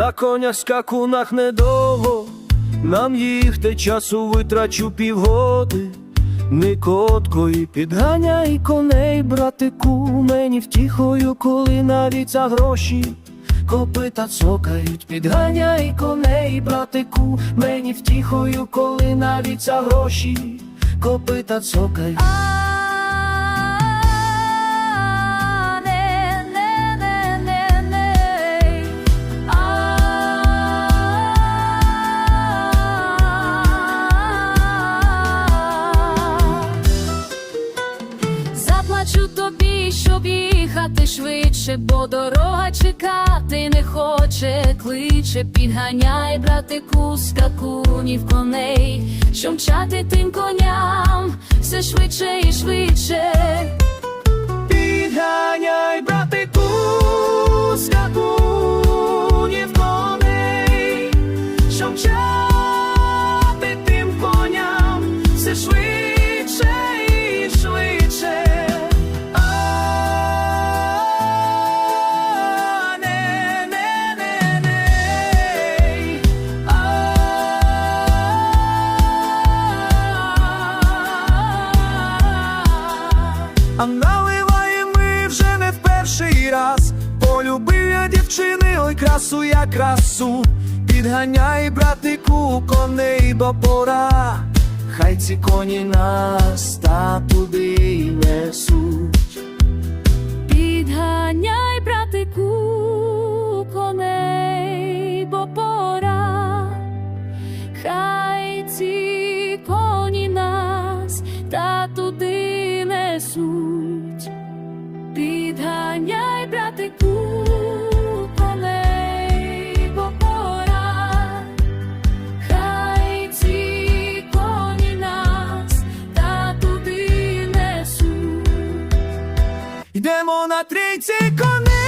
на конях скакунах недовго, нам їхте часу витрачу півгоди. Не коткої підганяй коней, братику, мені втіхою, коли навіть за гроші копита цокають, підганяй коней, братику, мені втіхою, коли навіть за гроші копита цокають. Щоб їхати швидше, бо дорога чекати не хоче, кличе, підганяй, братику, скакунів коней, що мчати тим коням все швидше і швидше. А наливаємо ми вже не в перший раз. Полюбив я дівчини, ой красу я красу. Підганяй, братику, коней, бо пора. Хай ці коні нас та туди несуть. Підганяй, братику, коней, бо пора, хай ці коні нас та туди несуть. на трійці коней.